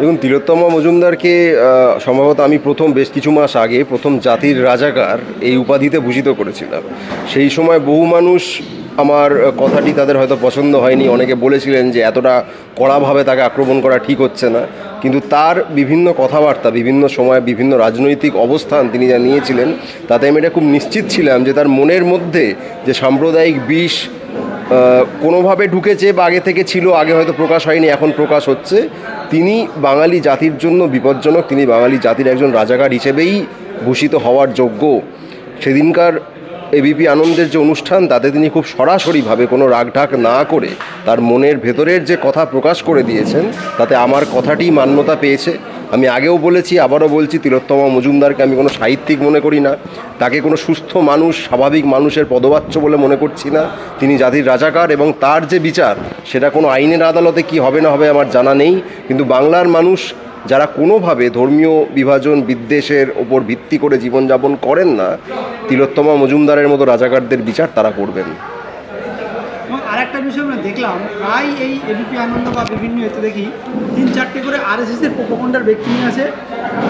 দেখুন, তিলোত্তমা মজুমদারকে সম্ভবত আমি প্রথম বেশ কিছু মাস আগে প্রথম জাতির রাজাকার এই উপাধিতে ভূষিত করেছিলাম। সেই সময় বহু মানুষ আমার কথাটি তাদের হয়তো পছন্দ হয়নি। অনেকে বলেছিলেন যে এতটা কড়াভাবে তাকে আক্রমণ করা ঠিক হচ্ছে না। কিন্তু তার বিভিন্ন কথাবার্তা, বিভিন্ন সময় বিভিন্ন রাজনৈতিক অবস্থান তিনি যা নিয়েছিলেন, তাতে আমি এটা খুব নিশ্চিত ছিলাম যে তার মনের মধ্যে যে সাম্প্রদায়িক বিষ কোনোভাবে ঢুকেছে বা আগে থেকে ছিল, আগে হয়তো প্রকাশ হয়নি, এখন প্রকাশ হচ্ছে। তিনি বাঙালি জাতির জন্য বিপজ্জনক, তিনি বাঙালি জাতির একজন রাজাকার হিসেবেই ভূষিত হওয়ার যোগ্য। সেদিনকার এবিপি আনন্দের যে অনুষ্ঠান, তাতে তিনি খুব সরাসরিভাবে কোনো রাগঢাক না করে তার মনের ভেতরের যে কথা প্রকাশ করে দিয়েছেন, তাতে আমার কথাটি মান্যতা পেয়েছে। আমি আগেও বলেছি, আবারও বলছি, তিলোত্তমা মজুমদারকে আমি কোনো সাহিত্যিক মনে করি না। তাকে কোনো সুস্থ মানুষ, স্বাভাবিক মানুষের পদবাচ্য বলে মনে করছি না। তিনি জাতির রাজাকার এবং তার যে বিচার, সেটা কোনো আইনের আদালতে কি হবে না হবে আমার জানা নেই। কিন্তু বাংলার মানুষ যারা কোনোভাবে ধর্মীয় বিভাজন বিদ্বেষের ওপর ভিত্তি করে জীবনযাপন করেন না, তিলোত্তমা মজুমদারের মতো রাজাকারদের বিচার তারা করবেন। আরেকটা বিষয় আমরা দেখলাম, প্রায় এই এবিপি আনন্দ বা বিভিন্ন এতে দেখি, তিন চারটে করে আরএসএস এর প্রোপাগন্ডার ব্যক্তি নিয়ে আসে।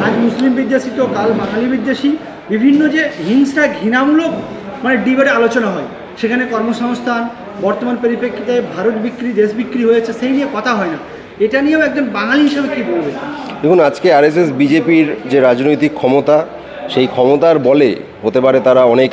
আজ মুসলিম বিদ্বেষী তো, কাল বাঙালি বিদ্বেষী। বিভিন্ন যে হিংসা ঘৃণামূলক মানে ডিবেটে আলোচনা হয়। সেখানে কর্মসংস্থান, বর্তমান পরিপ্রেক্ষিতে ভারত বিক্রি, দেশ বিক্রি হয়েছে, সেই নিয়ে কথা হয় না। এটা নিয়েও একজন বাঙালি হিসেবে কী বলবে? দেখুন, আজকে আরএসএস, বিজেপির যে রাজনৈতিক ক্ষমতা, সেই ক্ষমতার বলে হতে পারে তারা অনেক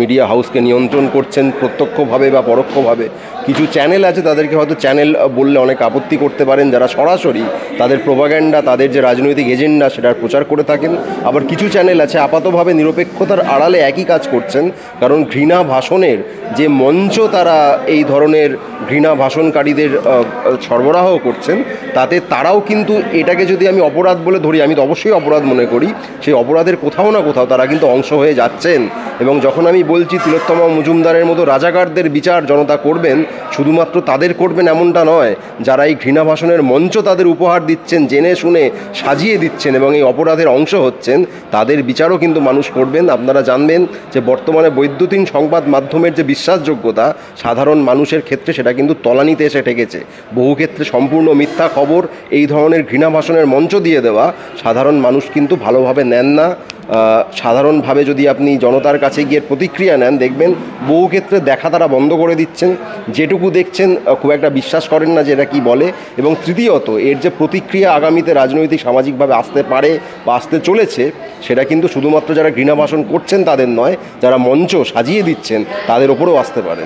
মিডিয়া হাউসকে নিয়ন্ত্রণ করছেন প্রত্যক্ষভাবে বা পরোক্ষভাবে। কিছু চ্যানেল আছে, তাদেরকে হয়তো চ্যানেল বললে অনেক আপত্তি করতে পারেন। যারা সরাসরি তাদের প্রোপাগ্যান্ডা তাদের যে রাজনৈতিক এজেন্ডা সেটার প্রচার করে থাকেন। আবার কিছু চ্যানেল আছে, আপাতভাবে নিরপেক্ষতার আড়ালে একই কাজ করছেন। কারণ ঘৃণা ভাষণের যে মঞ্চ তারা এই ধরনের ঘৃণা ভাষণকারীদের সরবরাহ করছেন, তাতে তারাও কিন্তু এটাকে যদি আমি অপরাধ বলে ধরি, আমি তো অবশ্যই অপরাধ মনে করি, সেই অপরাধের কোথাও না কোথাও তারা কিন্তু অংশ হয়ে যাচ্ছেন। এবং যখন আমি বলছি তিলোত্তমা মজুমদারের মতো রাজাকারদের বিচার জনতা করবেন শুধুমাত্র তাদের করবেন এমনটা নয়, যারা এই ঘৃণা ভাষণের মঞ্চ তাদের উপহার দিচ্ছেন, জেনে শুনে সাজিয়ে দিচ্ছেন এবং এই অপরাধের অংশ হচ্ছেন, তাদের বিচারও কিন্তু মানুষ করবেন। আপনারা জানবেন যে বর্তমানে বৈদ্যুতিন সংবাদ মাধ্যমের যে বিশ্বাসযোগ্যতা, সাধারণ মানুষের ক্ষেত্রে সেটা কিন্তু তলানিতে এসে ঠেকেছে। বহু ক্ষেত্রে সম্পূর্ণ মিথ্যা খবর, এই ধরনের ঘৃণা ভাষণের মঞ্চ দিয়ে দেওয়া, সাধারণ মানুষ কিন্তু ভালোভাবে নেন না। সাধারণভাবে যদি আপনি জনতার কাছে গিয়ে প্রতিক্রিয়া নেন, দেখবেন বহু ক্ষেত্রে দেখা তারা বন্ধ করে দিচ্ছেন। যেটুকু দেখছেন খুব একটা বিশ্বাস করেন না যে এটা কী বলে। এবং তৃতীয়ত, এর যে প্রতিক্রিয়া আগামীতে রাজনৈতিক, সামাজিকভাবে আসতে পারে বা আসতে চলেছে, সেটা কিন্তু শুধুমাত্র যারা ঘৃণা ভাষণ করছেন তাদের নয়, যারা মঞ্চ সাজিয়ে দিচ্ছেন, তাদের ওপরেও আসতে পারে।